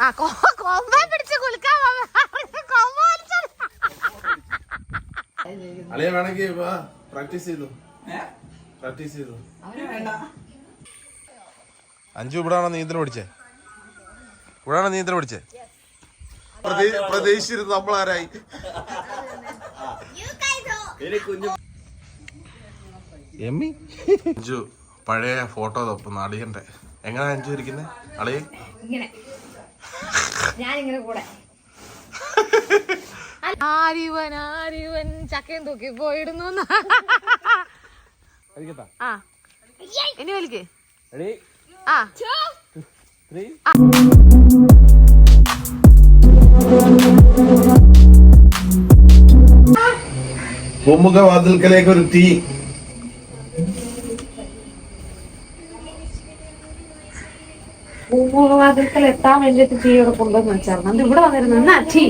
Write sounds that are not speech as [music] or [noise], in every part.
ആ കൊ- കൊമ്പ പിടിച്ച് കുലുക്കാൻ വന്ന- കൊമ്പ വലിച്ചത്. അളിയ വേണമെങ്കിൽ പ്രാക്ടീസ് ചെയ്തു. പ്രാക്ടീസ് ചെയ്തു. അഞ്ചു ഇവിടാണോ നീന്തൽ പഠിച്ചേ? ഇവിടാണോ നീന്തൽ പഠിച്ചേ? പ്രതീക്ഷിച്ചിരുന്നു നമ്മളാരായി. എമ്മി? അഞ്ചു പഴയ ഫോട്ടോ തപ്പുന്നു അളിയന്റെ എങ്ങനെ അഞ്ചു ഇരിക്കുന്നേ? അളിയൻ? ഇങ്ങനെ. ഞാനിങ്ങനെ കൂടെ. ആരിവൻ ആരിവൻ ചക്കയും തൂക്കി പോയിടുന്നു. ആ. ഇനി വലിക്ക്. ആ. പൂമുഖ വാതിൽക്കലേക്ക് ഒരു ടീ പൂമുഖവാതിൽക്കൽ എത്താൻ വേണ്ടിട്ട് ടീ ഇവിടെ കൊണ്ടുവന്ന് വെച്ചായിരുന്നു. അത് ഇവിടെ വന്നിരുന്നു. ടീ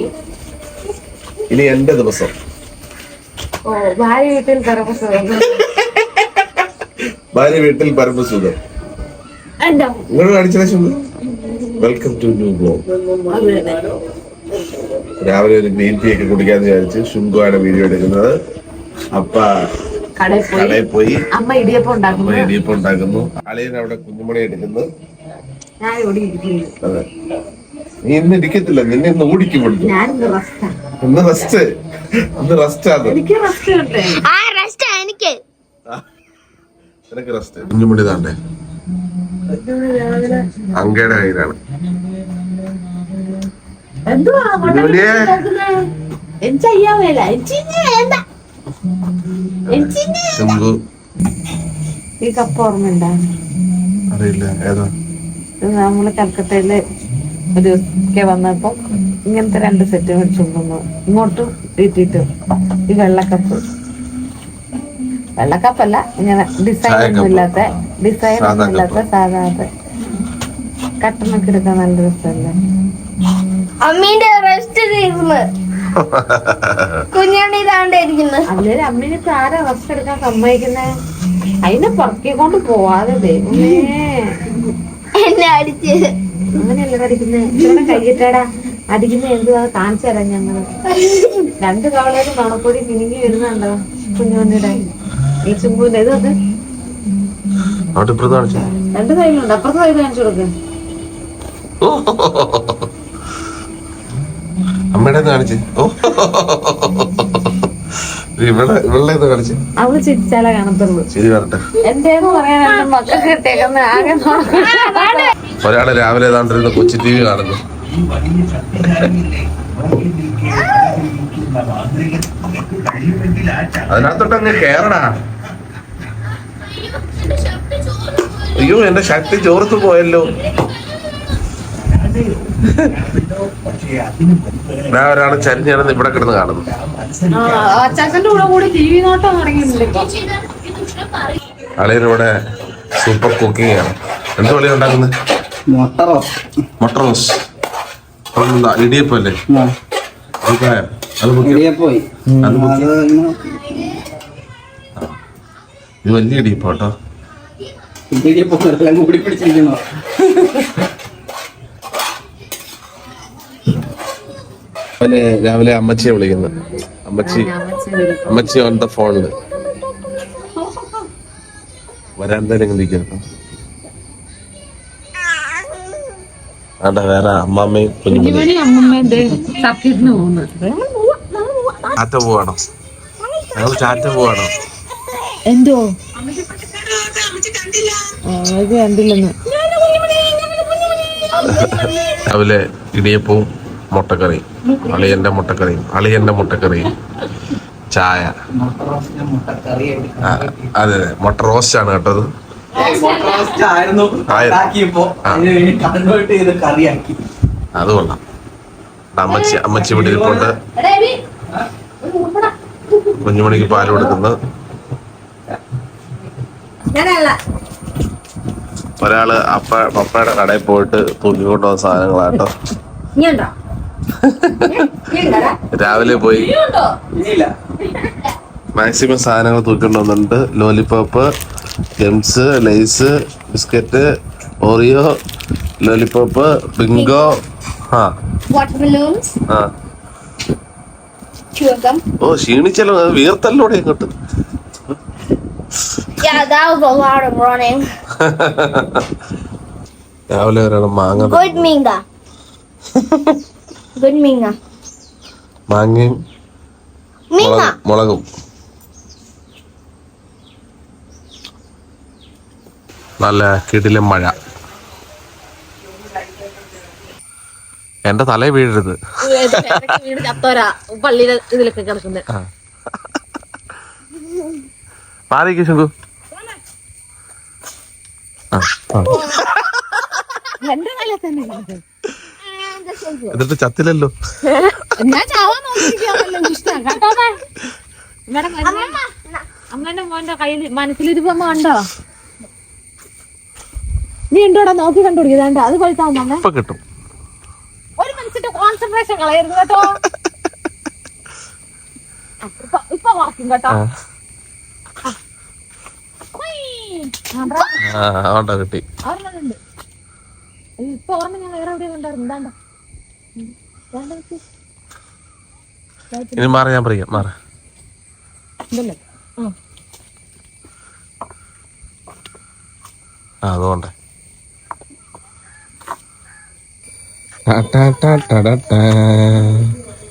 ഇനി എന്റെ ദിവസം. ഓ ഭാര്യ വീട്ടിൽ പരമസുഖം. ഭാര്യ വീട്ടിൽ പരമസുഖം. വെൽക്കം ടു ന്യൂ ബ്ലോഗ് രാവിലെ ഒരു ഗ്രീൻ ടീ ഒക്കെ കുടിക്കാന്ന് വിചാരിച്ച് ശുങ്കുവാണ് വീഡിയോ എടുക്കുന്നത്. അപ്പ കടയിൽ പോയി. കടയിൽ പോയി. അമ്മ ഇടിയപ്പം ഉണ്ടാക്കുന്നു. ഇടിയപ്പം ഉണ്ടാക്കുന്നു. അളിയൻ അവിടെ കുഞ്ഞുമണി എടുക്കുന്നു ഞാൻ ഇവിടെ ഇരിക്കുന്നു. അതെ. നീ ഇന്ന് ഇരിക്കത്തില്ല. നിന്നെ ഇന്ന് ഓടിക്കും വിടുന്നു ഞാൻ ഇന്ന് റെസ്റ്റാ ഇന്ന് റെസ്റ്റ് ഇന്ന് റെസ്റ്റ് ആണ്. എനിക്ക് റെസ്റ്റ് കിട്ടേ ആ റെസ്റ്റ് എനിക്ക്. നിനക്ക് റെസ്റ്റ് കുഞ്ഞുമണി താണ്ടേ. അങ്കയുടെ കയ്യിലാണ്. എന്തുവാ? വേല വേണ്ട. ശംഭു. ഈ കപ്പ് ഓർമ്മയുണ്ടാ? അറിയില്ല. ഏതാ? നമ്മൾ കൽക്കട്ടയിൽ ഒരു ഒക്കെ വന്നപ്പോ ഇങ്ങനത്തെ രണ്ട് സെറ്റ് മേടിച്ചുകൊണ്ടുവന്നു ഇങ്ങോട്ടും വീട്ടിട്ടും ഈ വെള്ളക്കപ്പ്. വെള്ളക്കപ്പല്ല ഇങ്ങനെ ഡിസൈൻ ഒന്നും. ഇല്ലാത്ത ഡിസൈൻ ഒന്നും ഇല്ലാത്ത സാധാരണ കട്ടനൊക്കെ എടുക്കാൻ നല്ല രസമല്ലേ? അമ്മീന്റെ റെസ്റ്റ് തീർന്ന് കുഞ്ഞാണി ഇതാണ്ടിരിക്കുന്നു അതിലൊരു അമ്മീനെ ഇപ്പൊ ആരാ റെസ്റ്റ് എടുക്കാൻ സമ്മതിക്കുന്നേ? അതിനെ പുറത്തേക്കൊണ്ട് പോവാതെ ദൈവമേ. അടിച്ച്. അങ്ങനെയല്ല അടിക്കുന്നേ. ഇവിടെ കൈയിട്ടാടാ അടിക്കുന്ന എന്തുവാ? കാണിച്ചു തരാം ഞങ്ങൾ. രണ്ട് കവളയിലും മണപ്പൊടി മിനിങ്ങി വരുന്നുണ്ടോ? കുഞ്ഞുണ്ണിയുടെ ഈ ചുമ്പൂന്റെ ഇത് കാണിച്ചു? രണ്ട് കൈയിലുണ്ട് അപ്പുറത്തെ കൈ കാണിച്ചു കൊടുക്ക. അമ്മയുടെ കാണിച്ച്. ഓ ഇവിടെ ഇവിടെ ഇത് കാണിച്ച് അവൾ ചിരിച്ചാലേ കാണത്തുള്ളൂ. എന്തേന്ന് പറയാൻ എന്റെ മക്കൾക്ക് കിട്ടിയേക്കുന്ന ആകെ നോക്കണം ഒരാൾ രാവിലെ ഏതാണ്ടിരുന്ന് കൊച്ചി ടി വി കാണുന്നു. അതിനകത്തോട്ട് അങ്ങ് കേറടാ. അയ്യോ എന്റെ ശക്തി ചോർത്ത് പോയല്ലോ. ഞാൻ ഒരാൾ ചരിഞ്ഞ് കിടന്ന് ഇവിടെ കിടന്ന് കാണുന്നു. അച്ചാച്ചന്റെ കൂടെ കൂടി ടി വി നോട്ടം അളിയനിവിടെ സൂപ്പർ കുക്കിംഗ് ആണ്. എന്ത് കളി ഉണ്ടാക്കുന്നത് മുട്ട റോസ് അതെന്താ? ഇടിയപ്പം അല്ലേ അഭിപ്രായം? അത് ഇത് വലിയ ഇടിയപ്പം കേട്ടോ. ഇടിയപ്പോ കൂടി പിടിച്ചിരിക്കുന്നു. അവന് രാവിലെ അമ്മച്ചിയെ വിളിക്കുന്നു. അമ്മച്ചി അമ്മച്ചി ഓൺ ദ ഫോണിൽ വരാൻ നിൽക്കുന്നു ഇരിക്കും വേറെ അമ്മാമ്മയും ചാറ്റ പോവാണോ? ഞങ്ങൾ ചാറ്റ പോവാണോ? എന്തോ? ഇത് കണ്ടില്ലെന്ന്. രാവിലെ ഇടിയപ്പവും മുട്ടക്കറിയും അളിയന്റെ മുട്ടക്കറി. അളിയന്റെ മുട്ടക്കറി. ചായ. അതെ അതെ. മുട്ട റോസ്റ്റ് ആണ് കേട്ടത് അത്. കൊള്ളാം. അമ്മച്ചി അമ്മച്ചി ഇവിടെ ഇരിപ്പുണ്ട്. കുഞ്ഞുമണിക്ക് പാൽ കൊടുക്കുന്നു. ഒരാൾ അപ്പ പപ്പയുടെ കടയിൽ പോയിട്ട് തൂക്കിക്കൊണ്ട് വന്ന സാധനങ്ങളാട്ടോ [laughs] രാവിലെ പോയി. മാക്സിമം സാധനങ്ങൾ തൂക്കിക്കൊണ്ട് വന്നിട്ടുണ്ട്. Lollipop Gems Lay's biscuit Oreo lollipop Bingo ആ. ഓ ക്ഷീണിച്ചല്ലോ. വീർത്തല്ലോടെ ഇങ്ങോട്ട്. [laughs] രാവിലെ ഒരാൾ മാങ്ങ minga. Good minga. മാങ്ങയും. മുളകും- നല്ല കിടിലും മഴ. എന്റെ തലേ വീഴരുത്. പള്ളിയുടെ ഇതിലൊക്കെ കിടക്കുന്നത്. മാറിക്ക് ശുങ്കു. ആ, ആ. എന്റെ തല തന്നെ എന്നിട്ട് ചത്തില്ലല്ലോ. ഞാൻ ചാവാൻ അമ്മന്റെ മോന്റെ കയ്യിൽ [laughs] നീ ഉണ്ടോടാ? നോക്കി കണ്ടുപിടിക്കുന്നുണ്ട് അത് കൊഴുത്താവും അമ്മ? ഇപ്പൊ കിട്ടും. ഒരു മനുഷ്യന്റെ കോൺസെൻട്രേഷൻ കളയരുത് കേട്ടോ. ഇപ്പൊ വാക്കും കേട്ടോ. കിട്ടി. ഇപ്പൊ ഓർമ്മ ഞാൻ വേറെ എവിടെയോ കണ്ടായിരുന്നു. എന്താണ്ടോ ഇനി മാറി ഞാൻ പറയാം മാറ. ആ. ആ അതുകൊണ്ട്. ടാ, ടാ, ടാ, ടാ, ടാ, ടാ.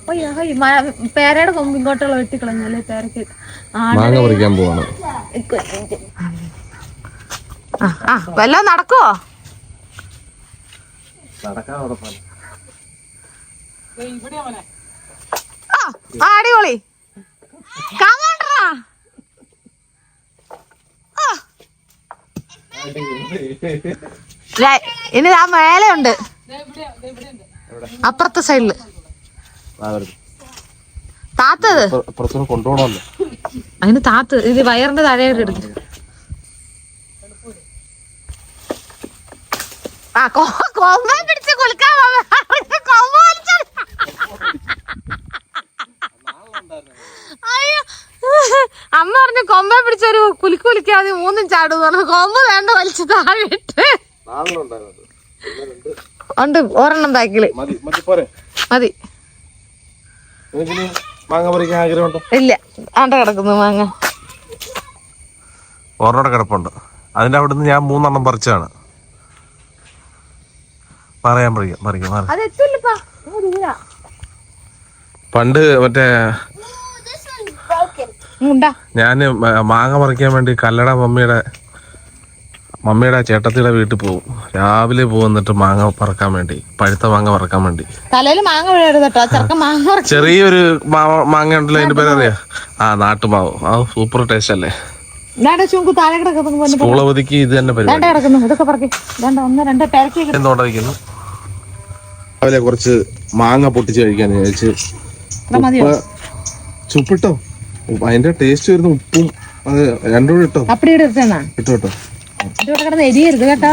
അയ്യോ അയ്യോ മ- പേരയുടെ കൊമ്പ് ഇങ്ങോട്ടുള്ള വെട്ടിക്കളഞ്ഞല്ലേ പേരക്ക്? മാങ്ങ പറിക്കാൻ പോവാണ്. വല്ല നടക്കോ നടക്കാൻ അടിപൊളി. ഇനി ആ മേലയുണ്ട്. ഉണ്ട് അപ്പുറത്തെ സൈഡിൽ. താത്തത്? കൊണ്ടുപോകണമല്ലോ. അതിന് താത്ത് ഇത് വയറിന്റെ താഴെയായിട്ട് എടുത്തു ആ കൊ- കൊമ്പ പിടിച്ച് കുളിക്കാൻ. കൊമ്പ് വലിച്ചോ. അയ്യോ അമ്മ പറഞ്ഞു കൊമ്പ പിടിച്ചൊരു കുലുക്ക് കുലിക്കാതെ മൂന്നും ചാടും പറഞ്ഞു. കൊമ്പ് വേണ്ട വലിച്ചു താഴെ ഇട്ട് ഉണ്ട് ഒരെണ്ണം ബാക്കിൽ. മതി മതി പോരെ. മതി. നിനക്കിനി മാങ്ങ പറിക്കാൻ ആഗ്രഹമുണ്ടോ? ഇല്ല ആണ്ട കിടക്കുന്നു മാങ്ങ. ഓർമ്മയുടെ കിടപ്പുണ്ട്. അതിന്റെ അവിടുന്ന് ഞാൻ മൂന്നെണ്ണം പറിച്ചാണ് പറയാൻ പറിക്കാം പറിക്കാം പണ്ട് മറ്റേ ഞാൻ മാങ്ങ പറിക്കാൻ വേണ്ടി കല്ലട മമ്മിയുടെ മമ്മിയുടെ ചേട്ടത്തിയുടെ വീട്ടിൽ പോകും രാവിലെ പോകുന്നിട്ട് മാങ്ങ പറക്കാൻ വേണ്ടി പഴുത്ത മാങ്ങ പറക്കാൻ വേണ്ടി. തലയിൽ മാങ്ങ വീഴരുത് മാങ്ങ ചെറിയൊരു മാങ്ങ ഉണ്ടല്ലോ അതിന്റെ പേരറിയാ? ആ നാട്ടുമാവ്. ആ സൂപ്പർ ടേസ്റ്റ് അല്ലേ? സ്കൂൾ അവധിക്ക് ഇത് തന്നെ പരിപാടി. രാവിലെ കുറച്ച് മാങ്ങ പൊട്ടിച്ച് കഴിക്കാൻ വിചാരിച്ച് ചുപ്പിട്ടോ? അതിന്റെ ടേസ്റ്റ് വരുന്ന ഉപ്പും അത് രണ്ടും കൂടെ ഇട്ടോ. അപ്പടി എടുത്തേന്നാ ഇട്ടോ കേട്ടോ ഇതിവിടെ കിടന്ന് എരിയരുത് കേട്ടോ.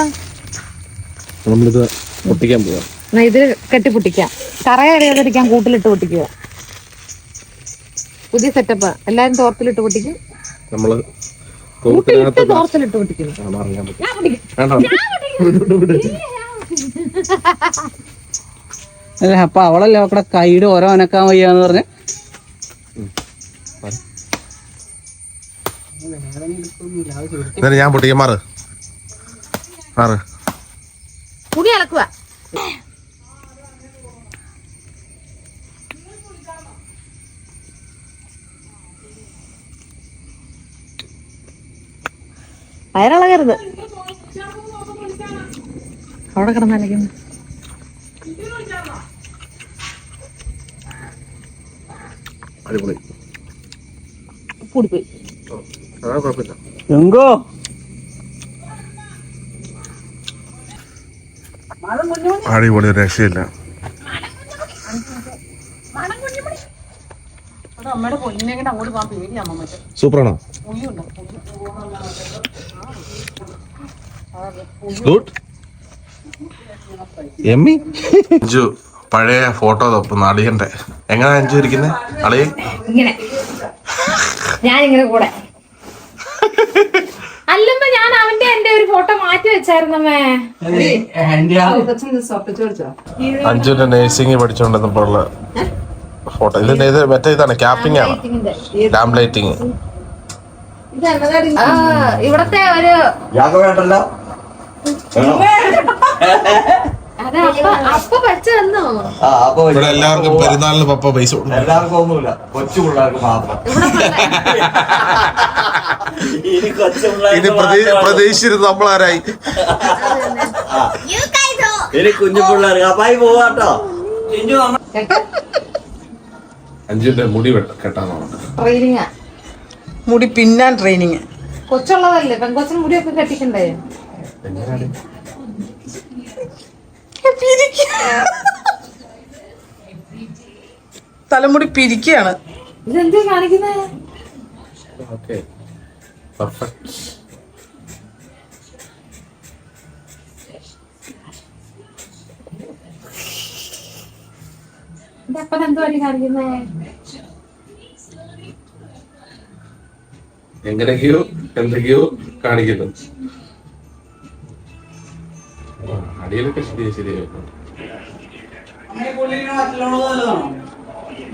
നമ്മളിത് പൊട്ടിക്കാൻ പോവാം. എന്നാ ഇത് കെട്ടി പൊട്ടിക്കാം. കറയറിയാതിരിക്കാൻ കൂട്ടിലിട്ട് പൊട്ടിക്കുക പുതിയ സെറ്റപ്പ് എല്ലാരും തോർത്തിലിട്ട് പൊട്ടിക്കും. നമ്മൾ കൂട്ടിലിട്ട് തോർത്തിലിട്ട് ഞാൻ പൊട്ടിക്കും. അപ്പൊ അവളല്ലേ അവിടെ കൈയുടെ ഓരോ അനക്കാൻ വയ്യാന്ന് പറഞ്ഞ എന്നാലും ഞാൻ പൊട്ടിക്കാൻ മാറ്. മാറ്. തുണി അളക്കുക വയറിളകരുത്. അവിടെ കിടന്നലക്കുന്നു അടിപൊളി. കൂടിപ്പോയി എങ്കോ? അടിപൊളി രക്ഷയില്ല. സൂപ്പറാണോ? എമ്മി? അഞ്ചു പഴയ ഫോട്ടോ തപ്പുന്നു അളിയണ്ടേ എങ്ങനെ അഞ്ചു ഇരിക്കുന്നേ? അളിയെ ഇങ്ങനെ. ഞാനിങ്ങനെ കൂടെ. [laughs] അല്ലമ്മ ഞാൻ അവന്റെ എന്റെ ഒരു ഫോട്ടോ മാറ്റി വെച്ചായിരുന്നമ്മേ അഞ്ചുന്റെ നേഴ്സിംഗ് പഠിച്ചുകൊണ്ടിരുന്നപ്പോൾ ഉള്ള ഫോട്ടോ. ഇതിന്റെ ഇത് മറ്റേ ഇതാണ് ക്യാപ്പിംഗ് ആണ്. ഡാം ലൈറ്റിംഗ് ആ, ഇവിടത്തെ ഒരു യാത്ര വേണ്ടല്ലോ അതെ അപ്പ അപ്പ പഠിച്ചു ആ അപ്പൊ ഇവിടെ എല്ലാവർക്കും പെരുന്നാളിന് പപ്പ പൈസ കൊടുക്കും. എല്ലാവർക്കും ഒന്നുമില്ല. കൊച്ചു പിള്ളേർക്ക് മാത്രം. ഇനി പ്രതീക്ഷിച്ചിരുന്നു നമ്മളാരായി. ഇനി കുഞ്ഞു പിള്ളേർക്ക് അപ്പായി പോവാട്ടോ. അഞ്ചിന്റെ മുടി വെട്ട കെട്ടാൻ ട്രെയിനിങ് മുടി പിന്നാൻ ട്രെയിനിങ് കൊച്ചുള്ളതല്ലേ? പെങ്കൊച്ചിന് മുടിയൊക്കെ കെട്ടിക്കണ്ടേ? തലമുടി പിരിക്കുകയാണ് ഇതെന്താ കാണിക്കുന്നേ? ഓക്കെ. പെർഫെക്റ്റ് എന്റെ അപ്പൻ കാണിക്കുന്നേ? എങ്ങനെയൊക്കെയോ എന്തൊക്കെയോ കാണിക്കുന്നു. അടിയിലൊക്കെ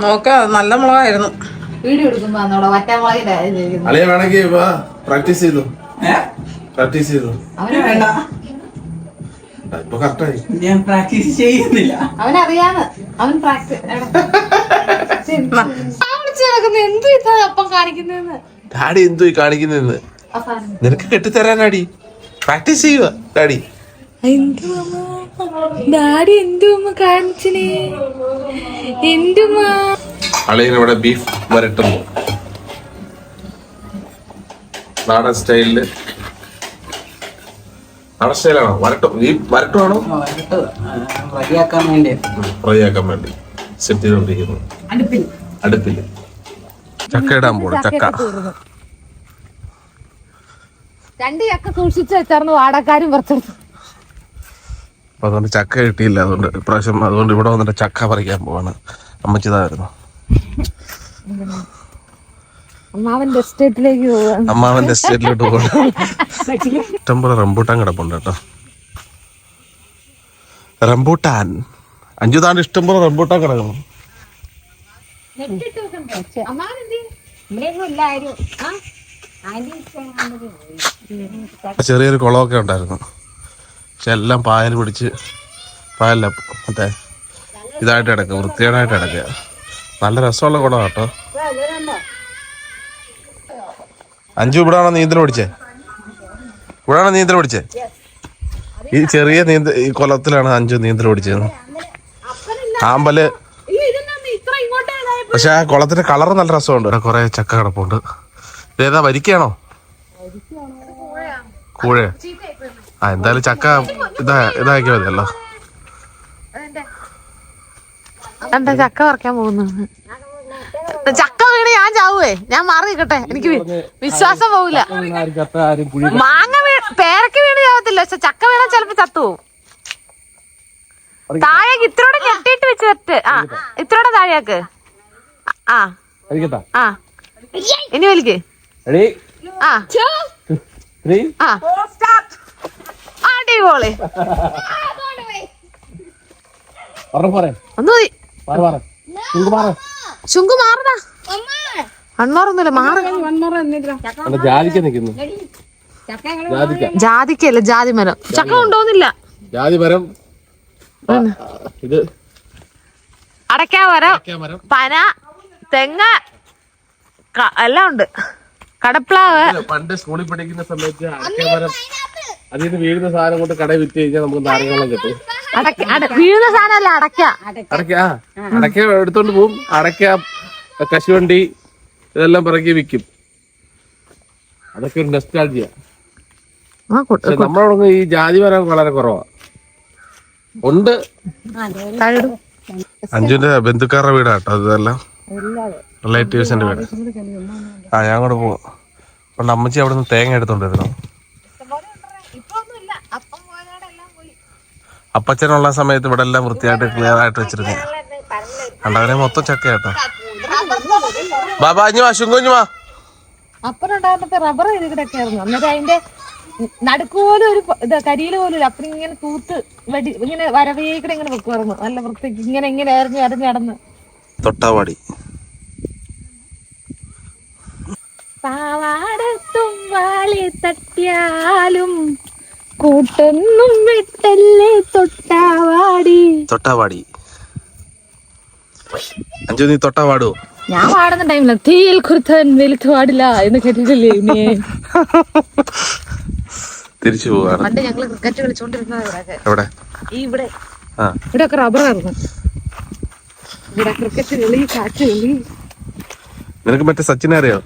നോക്ക നല്ല മുളകായിരുന്നു. വീഡിയോ എടുക്കുമ്പോ അളിയ വേണമെങ്കിൽ വാ പ്രാക്ടീസ് ചെയ്തു? പ്രാക്ടീസ് ചെയ്തു? ഇപ്പൊ കറക്റ്റായി ഞാൻ പ്രാക്ടീസ് ചെയ്യുന്നില്ല. അവനറിയാന്ന്. അവൻ പ്രാക്ടീസ് എന്ത് ഇതാ അപ്പം കാണിക്കുന്നതെന്ന്? ഡാഡി എന്തോ ഈ കാണിക്കുന്നതെന്ന്? നിനക്ക് കെട്ടിത്തരാനാടി. പ്രാക്ടീസ് ചെയ്യുക ഡാഡി. ഡാഡി എന്തുമ്മ കാണിച്ചിനെ? എന്തുമ്മ അളിയൻ ഇവിടെ ബീഫ് വരട്ടുന്നു. നാടൻ സ്റ്റൈലിൽ നാടൻ സ്റ്റൈലാണോ വരട്ടും. ഈ വരട്ടുവാണോ? ഫ്രൈയാക്കാൻ വേണ്ടി. ഫ്രൈ ആക്കാൻ വേണ്ടി. സെറ്റ് ചെയ്തോണ്ടിരിക്കുന്നു അടുപ്പിൽ. ചക്ക ഇടാൻ പോണം. ചക്ക രണ്ട് ചക്ക സൂക്ഷിച്ചു വെച്ചായിരുന്നു വാടക്കാരും പുറത്തെടുത്തു അപ്പൊ അതുകൊണ്ട് ചക്ക കിട്ടിയില്ല. അതുകൊണ്ട് ഇപ്രാവശ്യം അതുകൊണ്ട് ഇവിടെ വന്നിട്ട് ചക്ക പറിക്കാൻ പോവാണ്. അമ്മച്ചിതായിരുന്നു അമ്മാവന്റെ എസ്റ്റേറ്റിലേക്ക് പോവാണ്. അമ്മാവന്റെ എസ്റ്റേറ്റിലോട്ട് പോകണം ഇഷ്ടംപോലെ റംബൂട്ടാൻ കിടപ്പുണ്ട് കേട്ടോ. റംബൂട്ടാൻ. അഞ്ചു താണ്ട് ഇഷ്ടംപോലെ റംബൂട്ടാൻ കിടക്കണം ചെറിയൊരു കുളമൊക്കെ ഉണ്ടായിരുന്നു. പക്ഷെ എല്ലാം പായൽ പിടിച്ച് പായല മറ്റേ ഇതായിട്ട് കിടക്കുക വൃത്തികേടായിട്ട് കിടക്കുക. നല്ല രസമുള്ള കുളം കേട്ടോ. അഞ്ചു ഇവിടാണോ നീന്തൽ പഠിച്ചേ ഇവിടാണോ നീന്തൽ പഠിച്ചേ ഈ ചെറിയ നീന്ത ഈ കുളത്തിലാണ് അഞ്ചു നീന്തൽ പഠിച്ചത് ആമ്പൽ. പക്ഷെ ആ കുളത്തിന്റെ കളർ നല്ല രസമുണ്ട്. കൊറേ കുറെ ചക്ക കിടപ്പുണ്ട്. ഇതേതാ വരിക്കാണോ കൂഴ. ആ എന്തായാലും ചക്ക ഇതാ ഇതാക്കി മതിയല്ലോ. എന്താ ചക്ക പറിക്കാൻ പോകുന്നു? ചക്ക വീണ് ഞാൻ ചാവുവേ. ഞാൻ മാറി നിൽക്കട്ടെ. എനിക്ക് വിശ്വാസം പോവില്ല. മാങ്ങ വീ- പേരക്ക് വീണ് ചാവത്തില്ല. പക്ഷെ ചക്ക വീണ ചിലപ്പോ ചത്തുപോകും താഴേക്ക് ഇത്രയോടെ കെട്ടിയിട്ട് വെച്ച് വെറ്റ് ആ ഇത്രയോടെ താഴേക്ക് ആ ആ. ഇനി വലിക്ക്. ആ. ആ. ശുങ്കു മാറടാ. അണ്ണോറൊന്നുമില്ല മാറി. ജാതിക്ക നിൽക്കുന്നു. ജാതിക്ക. ജാതിക്കല്ല ജാതി മരം. ചക്ക ഉണ്ടോന്നില്ല. ജാതി മരം. ഇത്. അടയ്ക്കാ മരം പന തെങ്ങ എല്ലാം ഉണ്ട്. കടപ്ലാവ്. പണ്ട് സ്കൂളിൽ പഠിക്കുന്ന സമയത്ത് അടക്കമരം അതിൽ നിന്ന് വീഴുന്ന സാധനം കൊണ്ട് കട വിറ്റ് കഴിഞ്ഞാൽ നമുക്ക് നാരങ്ങളും കിട്ടും. വീഴുന്ന സാധനമല്ല അടക്ക അടക്ക ആ അടക്ക എടുത്തോണ്ട് പോവും. അടക്ക കശുവണ്ടി ഇതെല്ലാം പിറക്കി വിൽക്കും അതൊക്കെ ഒരു നെസ്റ്റാൾജിയ നമ്മളോടൊന്നും ഈ ജാതി മരം വളരെ കുറവാ. ഉണ്ട്. അഞ്ജുന്റെ ബന്ധുക്കാരുടെ വീടാട്ടോ ഇതെല്ലാം. റിലേറ്റീവ്സിന്റെ വീട് ആ ഞാൻ കൂടെ പോവാം. പണ്ട് അമ്മച്ചി അവിടെ നിന്ന് തേങ്ങ എടുത്തോണ്ടിരുന്നു? അപ്പച്ചനുള്ള സമയത്ത് ഇവിടെ എല്ലാം വൃത്തിയായിട്ട് ക്ലിയർ ആയിട്ട് വെച്ചിരുന്നു. കണ്ടവനെ മൊത്തം ചക്ക കേട്ടോ ബാബാ അഞ്ഞു വാ ശുങ്കുഞ്ഞു വാ. അപ്പനുണ്ടായിരുന്നപ്പോ റബ്ബർ ചെയ്ത് കിടക്കായിരുന്നു അന്നേരം അതിന്റെ നടുക്കുപോലും ഒരു ഇത് കരിയില പോലും ഇല്ല. അപ്പൊ ഇങ്ങനെ തൂത്ത് വെടി ഇങ്ങനെ വരവേക്കടെ ഇങ്ങനെ വെക്കുമായിരുന്നു നല്ല വൃത്തിക്ക് ഇങ്ങനെ ഇങ്ങനെ എറിഞ്ഞ് എറിഞ്ഞ് നടന്ന്. തൊട്ടാവാടി. പാവാടത്തും വാളി തട്ടിയാലും കൂട്ടൊന്നും വിട്ടല്ലേ തൊട്ടാവാടി. തൊട്ടാവാടി. അഞ്ചു നീ ഞാൻ പാടുന്ന ടൈമില്ല തീയിൽ കുറുത്തൻ വെളുത്ത് പാടില്ല എന്ന് കേട്ടിട്ടില്ലേ നീ? തിരിച്ചു പോവാണ്. പണ്ട് ഞങ്ങൾ ക്രിക്കറ്റ് കളിച്ചോണ്ടിരുന്നത് ഇവിടെ. ഇവിടെ ഇവിടെ ഒക്കെ റബ്ബറായിരുന്നു ഇവിടെ ക്രിക്കറ്റ് കളി കാറ്റ് കളി. നിനക്ക് മറ്റേ സച്ചിനെ അറിയോ?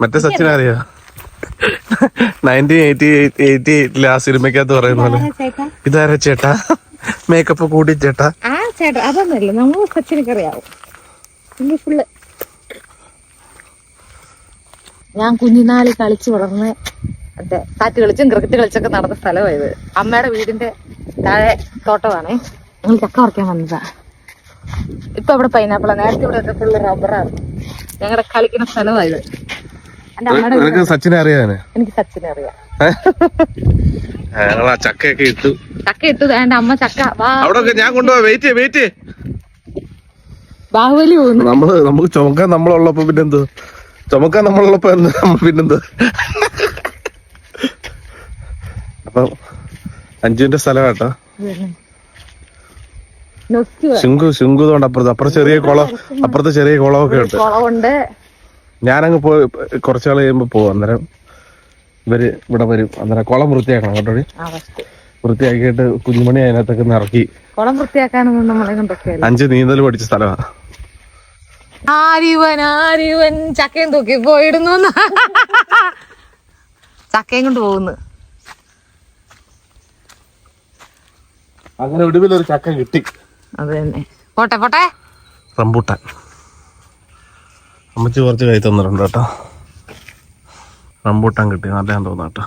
മറ്റേ സച്ചിൻ അറിയോ നയന്റീൻ എയ്റ്റി എയ്റ്റി എയ്റ്റിലെ ആ സിനിമയ്ക്കകത്ത് പറയുന്ന പോലെ. ഇതാര ചേട്ടാ? മേക്കപ്പ് കൂടി ചേട്ടാ. ആ ചേട്ടാ അതൊന്നുമില്ല. നമ്മൾ സച്ചിനൊക്കെ അറിയാവും ഇനി ഫുള്ള് ഞാൻ കുഞ്ഞുനാളിൽ കളിച്ച് വളർന്ന് അതെ കാറ്റ് കളിച്ചും ക്രിക്കറ്റ് കളിച്ചൊക്കെ നടന്ന സ്ഥലമായത് അമ്മയുടെ വീടിന്റെ താഴെ തോട്ടമാണേ. ഞങ്ങൾ ചക്ക പറിക്കാൻ വന്നതാ. ഇപ്പൊ ഇവിടെ പൈനാപ്പിളാ നേരത്തെ ഇവിടെ ഒക്കെ ഫുള്ള് റബ്ബറാണ് ഞങ്ങളുടെ കളിക്കുന്ന സ്ഥലമായത് നിനക്ക് സച്ചിനെ അറിയാനെ? എനിക്ക് സച്ചിനെ അറിയാം. ചക്കയൊക്കെ ഇട്ടു. ചക്ക ഇട്ടു വേണ്ട അമ്മ ചക്ക. അവിടെ ഞാൻ കൊണ്ടുപോവാ. വെയിറ്റ് വെയിറ്റ് ബാഹുബലി പോകുന്നു. നമ്മൾ നമുക്ക് ചുമക്കാൻ നമ്മളുള്ളപ്പോ പിന്നെന്ത്? ചുമക്കാൻ നമ്മളുള്ളപ്പോ പിന്നെന്ത്? അപ്പൊ അഞ്ചുവിന്റെ സ്ഥലം കേട്ടോ. നൊസ്റ്റു ശുങ്കു ശുങ്കു കൊണ്ട് അപ്പുറത്ത് അപ്പുറത്ത് ചെറിയ കുളം അപ്പുറത്ത് ചെറിയ കുളമൊക്കെ ഉണ്ട്. കുളമുണ്ട്. ഞാനങ്ങ് പോയി കുറച്ചാൾ കഴിയുമ്പോ പോകും അന്നേരം ഇവർ ഇവിടെ വരും. അന്നേരം കുളം വൃത്തിയാക്കണം കേട്ടോ ആ ഫസ്റ്റ് വൃത്തിയാക്കിയിട്ട് കുഞ്ഞുമണി അതിനകത്തൊക്കെ ഇറക്കി. കുളം വൃത്തിയാക്കാനൊന്നും നമ്മളെ കൊണ്ടൊക്കെ അഞ്ച് നീന്തൽ പഠിച്ച സ്ഥലമാണ് ആരിവൻ ആരിവൻ ചക്കയും തൂക്കി പോയിടുന്നു ചക്കയും കൊണ്ട് പോകുന്നു. അങ്ങനെ ഒടുവിൽ ഒരു ചക്ക കിട്ടി. അത് തന്നെ. പോട്ടെ പോട്ടെ. റംബൂട്ടാൻ. അമ്മച്ചി കുറച്ച് കൈ തന്നിട്ടുണ്ട് കേട്ടോ. റംബൂട്ടാൻ കിട്ടി. നല്ലതാന്ന് തോന്നുന്നു കേട്ടോ.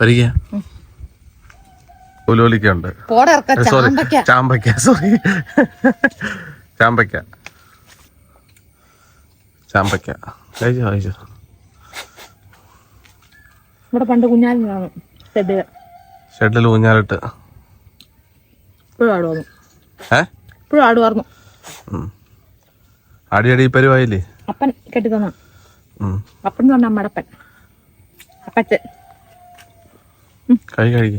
വരിക ഉലോലിക്കുണ്ട് സോറി ചാമ്പയ്ക്ക. സോറി ചാമ്പയ്ക്ക. ചാമ്പയ്ക്ക. കഴിച്ചോ കഴിച്ചോ. ഇവിടെ പണ്ട് കുഞ്ഞാലിനാണ് ഷെഡിൽ ഷെഡിൽ കുഞ്ഞാലിട്ട് ഇപ്പോഴും അവിടെ ഏ ഇപ്പോഴും ആടുവാർന്നു അടി അടി പരിവായില്ലേ അപ്പൻ കെട്ടി തന്ന അപ്പൻ എന്ന് പറഞ്ഞ അമ്മയുടെ അപ്പൻ. അപ്പച്ചൻ. കഴി കഴിക്ക.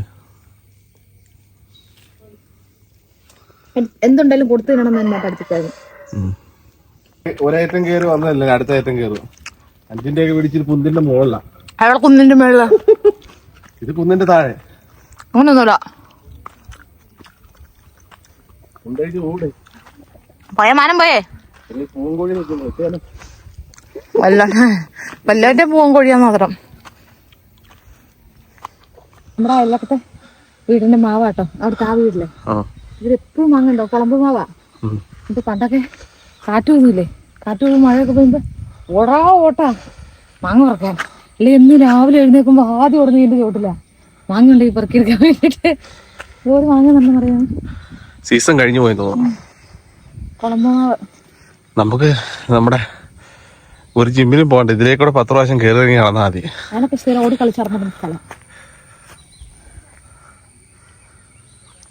എന്തുണ്ടെങ്കിലും കൊടുത്തു തിന്നണം എന്നെ പഠിപ്പിച്ചായിരുന്നു ഒരേറ്റം കയറി വന്നതല്ലേ അടുത്ത ഏറ്റം കയറും അഞ്ചിന്റെ ഒക്കെ പിടിച്ചിട്ട് കുന്നിന്റെ മുകളിലാ. അയാളെ കുന്നിന്റെ ഇത് കുന്നിന്റെ താഴെ. ഓട് പോയ മാനം പോയേ? മാത്രം. നമ്മുടെ അയൽവക്കത്തെ വീടിന്റെ മാവാട്ടോ അവിടുത്തെ ആ വീട്ടിലെ. ഇവരെപ്പോഴും മാങ്ങണ്ടോ കുളമ്പ് മാവാ. ഇത് പണ്ടൊക്കെ കാറ്റ് വീഴില്ലേ കാറ്റ് വീഴും മഴയൊക്കെ പെയ്യുമ്പോ ഓടാ ഓട്ടാ. മാങ്ങ പറക്കാൻ അല്ലെ എന്ന് രാവിലെ എഴുന്നേക്കുമ്പോ ആദ്യം ഓടുന്ന ഇതിന്റെ ചോട്ടില്ല മാങ്ങ ഈ പെറുക്കിയെടുക്കാൻ വേണ്ടിട്ട്. ഒരു മാങ്ങ നല്ല പറയാ സീസൺ കഴിഞ്ഞു പോയി തോന്നുന്നു. നമുക്ക് നമ്മുടെ ഒരു ജിമ്മിലും പോകണ്ട. ഇതിലേക്കൂടെ പത്ത് പ്രാവശ്യം കയറി ഇറങ്ങി നടന്നാൽ മതി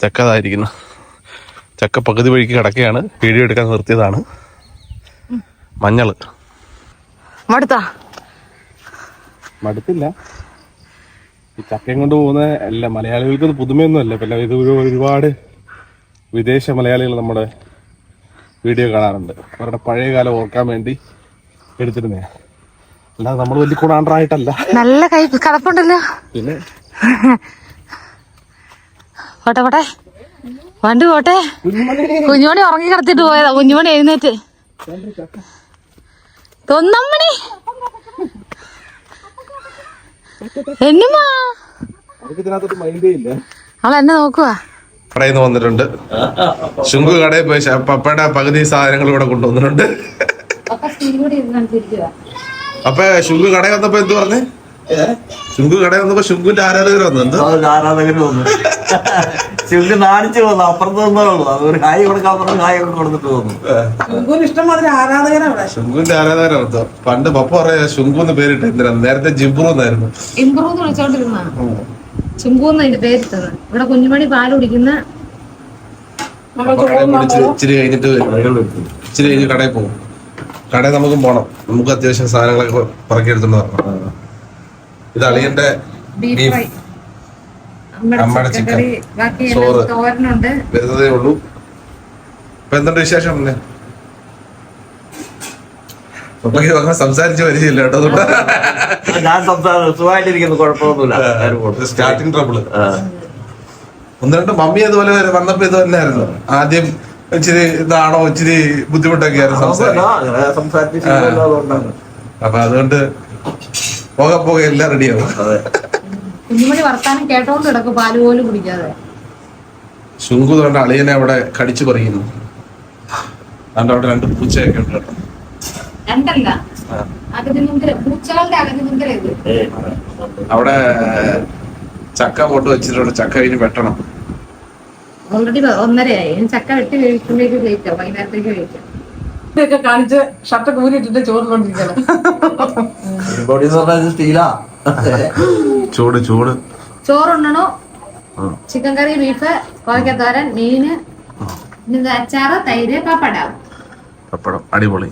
ചക്കതായിരിക്കുന്നു ചക്ക പകുതി വഴിക്ക് കിടക്കുകയാണ്. വീഡിയോ എടുക്കാൻ നിർത്തിയതാണ്. മഞ്ഞൾ. മടുത്താ? മടുത്തില്ല. ഈ ചക്കയും കൊണ്ട് പോകുന്ന അല്ല മലയാളികൾക്ക് പുതുമയൊന്നും അല്ല പിന്നെ ഇത് ഒരു- ഒരുപാട് വിദേശ മലയാളികൾ നമ്മുടെ വീഡിയോ കാണാറുണ്ട്. അവരുടെ പഴയ കാലം ഓർക്കാൻ വേണ്ടി എടുത്തിരുന്നേ. അല്ലാതെ നമ്മൾ വലിയ കൂടാണ്ടായിട്ടല്ല. നല്ല കൈ കടപ്പുണ്ടല്ലോ. പിന്നെ? പോട്ടെ പോട്ടെ. വണ്ടി പോട്ടെ. കുഞ്ഞുമണി. ഉറങ്ങി കിടത്തിട്ട് പോയതാ. കുഞ്ഞുമണി എഴുന്നേറ്റ്. തൊന്നമ്മണി എന്നുമാ അവൾ എന്നെ നോക്കുവാ. കടയിൽ നിന്ന് വന്നിട്ടുണ്ട്. ശുങ്കു കടയിൽ പോയി പപ്പയുടെ പകുതി സാധനങ്ങൾ ഇവിടെ കൊണ്ടുവന്നിട്ടുണ്ട്. അപ്പൊ ശുങ്കു കടയിൽ വന്നപ്പോ എന്ത് പറഞ്ഞേ? ശുങ്കു കടയിൽ വന്നപ്പോ ശുങ്കുന്റെ ആരാധകർ വന്നു. എന്ത്? ആരാധകർ വന്നു. ശുങ്കു നാണിച്ചു പോന്നു അപ്പുറത്ത് നിന്നേ ഉള്ളൂ. അത് ഒരു ഹായ് കൊടുക്കാൻ പറഞ്ഞു ഹായ് കൊടുത്തിട്ട് പോന്നു ശുങ്കുവിന് ഇഷ്ടംമാതിരി ആരാധകരാ അവിടെ ശുങ്കുവിന്റെ ആരാധകരർത്ഥം പണ്ട് പപ്പ പറയാ ശുങ്കു എന്ന് പേരിട്ട് എന്തിനാ? നേരത്തെ ജിബ്രു എന്നായിരുന്നു ചുമ്പൂന്ന് അതിന്റെ പേരിട്ടത്. ഇവിടെ കുഞ്ഞുമണി പാൽ കുടിക്കുന്ന ഇച്ചിരി കഴിഞ്ഞിട്ട് വരും. ഇച്ചിരി കഴിഞ്ഞ് കടയിൽ പോകും കടയിൽ നമുക്കും പോണം. നമുക്ക് അത്യാവശ്യം സാധനങ്ങളൊക്കെ പറക്കിയെടുത്തുണ്ട് വരണം. ഇത് അളിയന്റെ ബീഫ് അമ്മയുടെ ചിക്കൻ. ചോറ്. വരുന്നതേ ഉള്ളൂ. ഇപ്പൊ എന്തുണ്ട് വിശേഷം പിന്നെ? അങ്ങനെ സംസാരിച്ച് വരികയില്ല കേട്ടോ ഞാൻ സംസാരം സുഖമായിട്ടിരിക്കുന്നു കുഴപ്പമൊന്നുമില്ല. സ്റ്റാർട്ടിങ് ട്രബിൾ ഒന്ന് രണ്ട് മമ്മി അതുപോലെ വരെ വന്നപ്പോ ഇത് തന്നെയായിരുന്നു. ആദ്യം ഇച്ചിരി ഇതാണോ ഇച്ചിരി ബുദ്ധിമുട്ടൊക്കെ ആയിരുന്നു അങ്ങനെ സംസാരിച്ച് ശീലമില്ല, അപ്പൊ അതുകൊണ്ട് പോകെ പോകെ എല്ലാം റെഡിയാവും കുഞ്ഞുമണി വർത്താനം കേട്ടോണ്ട് കിടക്കും പാൽ പോലും കുടിക്കാതെ. ശുങ്കു തൊണ്ട അളിയനെ അവിടെ കടിച്ചു പറയുന്നു അതുകൊണ്ട് അവിടെ രണ്ട് പൂച്ചയൊക്കെ ഉണ്ട് കേട്ടോ. രണ്ടല്ല. അവിടെ ചക്ക പോട്ട് വെച്ചിട്ടുണ്ട് ചക്ക കഴിഞ്ഞ് വെട്ടണം. ഓൾറെഡി ഒന്നരയായി. ഇനി ചക്ക വെട്ടി കഴിക്കുമ്പോഴേക്ക് കഴിക്കാം വൈകുന്നേരത്തേക്ക് കഴിക്കാം ഇതൊക്കെ കാണിച്ച് ഷർട്ടൊക്കെ ഊരിട്ടിട്ട് സ്റ്റീലാ. ചൂട് ചൂട്. ചോറുണ്ണണോ? ചിക്കൻ കറി ബീഫ് കോവയ്ക്കത്തോരൻ മീന് പിന്നെ അച്ചാറ് തൈര് പപ്പടം. പപ്പടം. അടിപൊളി.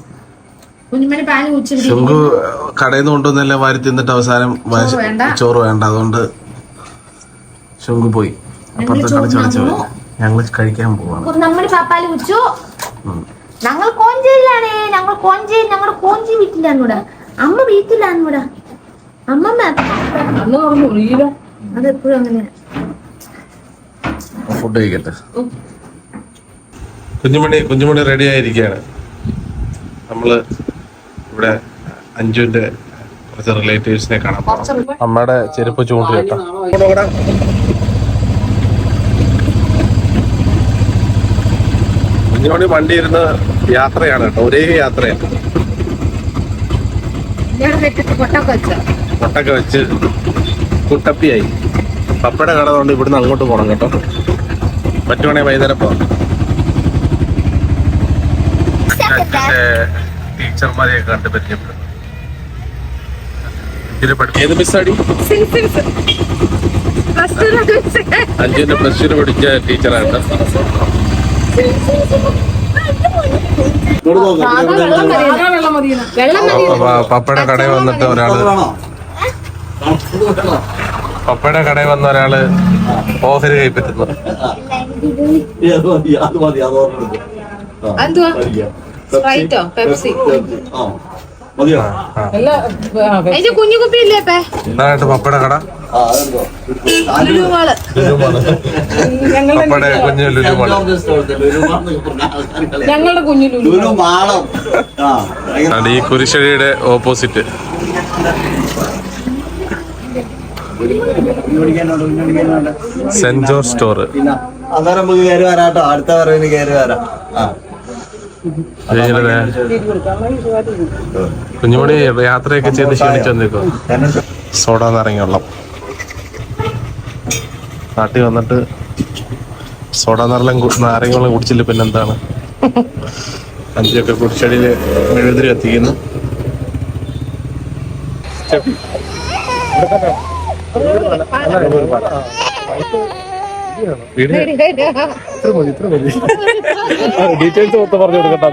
കുഞ്ഞുമണി പാൽ കുടിച്ചു ശുങ്കു കടയിൽ നിന്ന് കൊണ്ടുവന്നെല്ലാം വാരി തിന്നിട്ട് അവസാനം ചോറ് വേണ്ട. ചോറ് വേണ്ട. അതുകൊണ്ട് ശുങ്കു പോയി. ഞങ്ങൾ കളിച്ച് കളിച്ച് പോയി. ഞങ്ങൾ കഴിക്കാൻ പോവാണ്. നമ്മൾ പാപ്പാൽ കുടിച്ചു. ഞങ്ങൾ കോഞ്ചേരിയിലാണ്. ഞങ്ങൾ കോഞ്ചേരി ഞങ്ങളുടെ കോഞ്ചി വീട്ടിലാണ് ഇവിടെ. അമ്മ വീട്ടിലാണ് ഇവിടെ. അമ്മമ്മ. അതെപ്പോഴും അങ്ങനെയാ ഫുഡ് കഴിക്കട്ടെ. കുഞ്ഞുമണി കുഞ്ഞുമണി റെഡി ആയിരിക്കുകയാണ്. നമ്മൾ ഇവിടെ അഞ്ജുവിന്റെ കുറച്ച് റിലേറ്റീവ്സിനെ കാണാൻ പോകണം അമ്മയുടെ ചെരുപ്പ് ചൂണ്ടി കേട്ടോ കുഞ്ഞുമണി വണ്ടി ഇരുന്ന് യാത്രയാണ് കേട്ടോ. ഒരേ യാത്രയാണ്. മുട്ടൊക്കെ വെച്ച് കുട്ടപ്പിയായി. പപ്പട കട കൊണ്ട് ഇവിടുന്ന് അങ്ങോട്ട് പോകണം കേട്ടോ. പറ്റുവാണെങ്കിൽ വൈകുന്നേരം പോകാം ടീച്ചർമാരെയൊക്കെ കണ്ട് പരിചയപ്പെടുന്നു. പ്ലസ് ടു പഠിച്ച ടീച്ചറാണ് പപ്പയുടെ കടയിൽ വന്നിട്ട് ഒരാൾ പപ്പയുടെ കടയിൽ വന്ന ഒരാൾ ഓഹരി കൈപ്പറ്റുന്നു. സ്പ്രൈറ്റോ പെപ്സി മതിയോ? അതിന്റെ കുഞ്ഞു കുപ്പി ഇല്ലേ പേ പപ്പയുടെ കട. ലുലുമാൾ. പപ്പയുടെ കുഞ്ഞു ഞങ്ങളുടെ കുഞ്ഞു ലുലു ലുലു മാളം ആ ഭയങ്കര ആണ് ഈ കുരിശടിയുടെ ഓപ്പോസിറ്റ്. സെന്റ് ജോർജ് സ്റ്റോർ അന്നേരം നമുക്ക് കയറി വരാട്ടോ അടുത്ത പറയുന്നത് കയറി വരാം. ആ. കുഞ്ഞുമണി യാത്രയൊക്കെ ചെയ്ത് ക്ഷീണിച്ചു വന്നേക്കോ? സോഡ നിറങ്ങി വെള്ളം നാട്ടിൽ വന്നിട്ട് സോഡ നാരളം നാരങ്ങ വെള്ളം കുടിച്ചില്ല പിന്നെന്താണ്? അഞ്ചൊക്കെ കുടിച്ചടിയിൽ മെഴുതിരി കത്തിക്കുന്നു. ഡീറ്റെയിൽസ് മൊത്തം പറഞ്ഞു കൊടുക്കട്ടെ